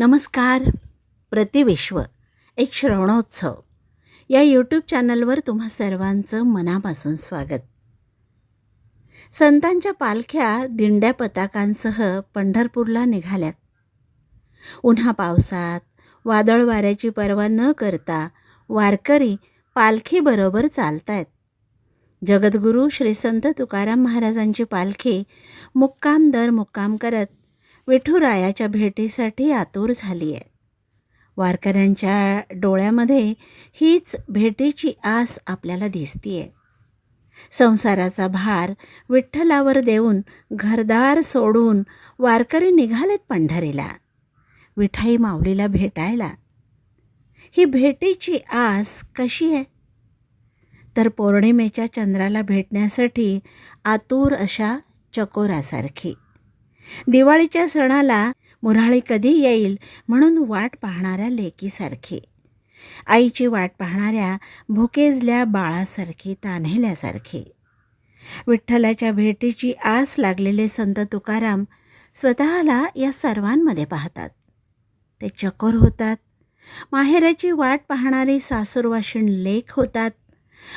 नमस्कार प्रतिविश्व एक श्रवणोत्सव. या यूट्यूब चॅनलवर तुम्हा सर्वांचं मनापासून स्वागत. संतांच्या पालख्या दिंड्या पताकांसह पंढरपूरला निघाल्यात. उन्हा पावसात वादळ वाऱ्याची पर्वा न करता वारकरी पालखीबरोबर चालतायत. जगद्गुरू श्री संत तुकाराम महाराजांची पालखी मुक्काम दर मुक्काम करत विठुरायाच्या भेटीसाठी आतुर झाली आहे वारकऱ्यांच्या डोळ्यामध्ये हीच भेटीची आस आपल्याला दिसतीये. संसाराचा भार विठ्ठलावर देऊन घरदार सोडून वारकरी निघालेत पंढरीला विठाई माऊलीला भेटायला. ही भेटीची आस कशी आहे? तर पौर्णिमेच्या चंद्राला भेटण्यासाठी आतूर अशा चकोरासारखी. दिवाळीच्या सणाला मुराळी कधी येईल म्हणून वाट पाहणाऱ्या लेकीसारखी. आईची वाट पाहणाऱ्या भुकेजल्या बाळासारखी तान्हेल्यासारखी. विठ्ठलाच्या भेटीची आस लागलेले संत तुकाराम स्वतःला या सर्वांमध्ये पाहतात. ते चकोर होतात. माहेराची वाट पाहणारी सासूरवाशीण लेख होतात.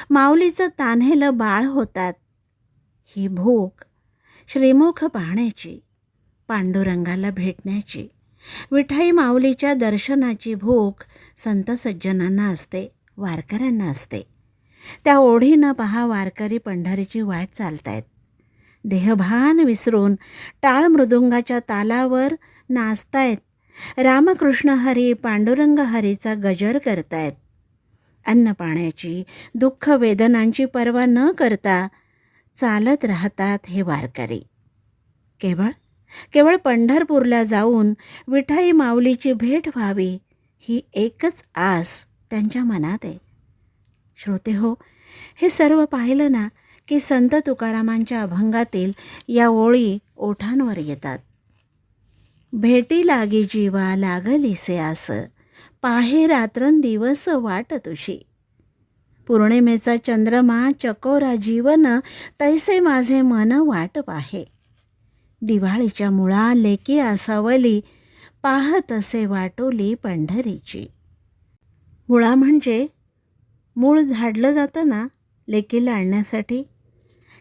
माऊलीचं तान्हेलं बाळ होतात. ही भूक श्रीमुख पाहण्याची. पांडुरंगाला भेटण्याची. विठाई माऊलीच्या दर्शनाची भूक संत सज्जनांना असते वारकऱ्यांना असते. त्या ओढीनं पहा वारकरी पंढरीची वाट चालतायत. देहभान विसरून टाळ मृदुंगाच्या तालावर नाचतायत. रामकृष्ण हरी पांडुरंग हरीचा गजर करतायत. अन्न पाण्याची दुःख वेदनांची पर्वा न करता चालत राहतात हे वारकरी. केवळ केवळ पंढरपूरला जाऊन विठाई माऊलीची भेट व्हावी ही एकच आस त्यांच्या मनात आहे. श्रोते हो हे सर्व पाहिलं ना की संत तुकारामांच्या अभंगातील या ओळी ओठांवर येतात. भेटी लागी जीवा लागलीसे आस पाहे रात्रंदिवस वाट तुझी. पौर्णिमेचा चंद्रमा चकोरा जीवन तैसे माझे मन वाट पाहे. दिवाळीच्या मुळा लेकी असावली पाहत असे वाटोली पंढरीची. मुळा म्हणजे मूळ झाडलं जातं ना लेकीला आणण्यासाठी?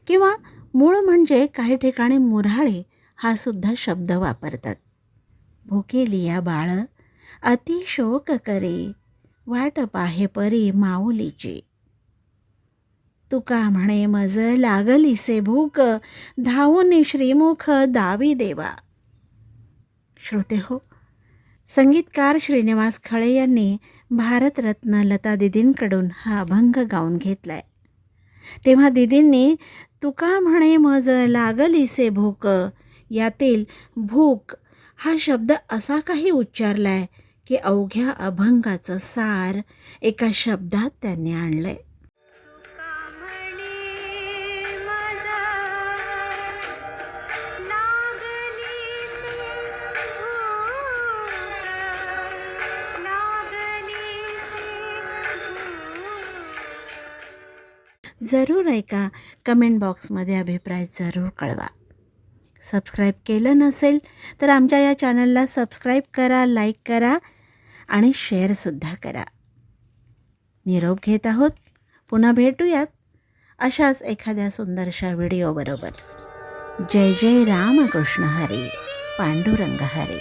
किंवा मूळ म्हणजे काही ठिकाणी मुराळे हा सुद्धा शब्द वापरतात. भुकेली या बाळ अतिशोक करे वाट पाहे परी माऊलीची. तुका म्हणे मज लागलीसे भूक धावून श्रीमुख दावी देवा. श्रोते हो संगीतकार श्रीनिवास खळे यांनी भारतरत्न लता दिदींकडून हा अभंग गाऊन घेतलाय. तेव्हा दिदींनी तुका म्हणे मज लागलीसे भूक यातील भूक हा शब्द असा काही उच्चारलाय की अवघ्या अभंगाचं सार एका शब्दात त्यांनी आणलंय. जरूर ऐका. कमेंट बॉक्समध्ये अभिप्राय जरूर कळवा. सबस्क्राईब केलं नसेल तर आमच्या या चॅनलला सबस्क्राईब करा लाईक करा आणि शेअरसुद्धा करा. निरोप घेत आहोत. पुन्हा भेटूयात अशाच एखाद्या सुंदरशा व्हिडिओबरोबर. जय जय रामकृष्ण हरी. पांडुरंग हरी.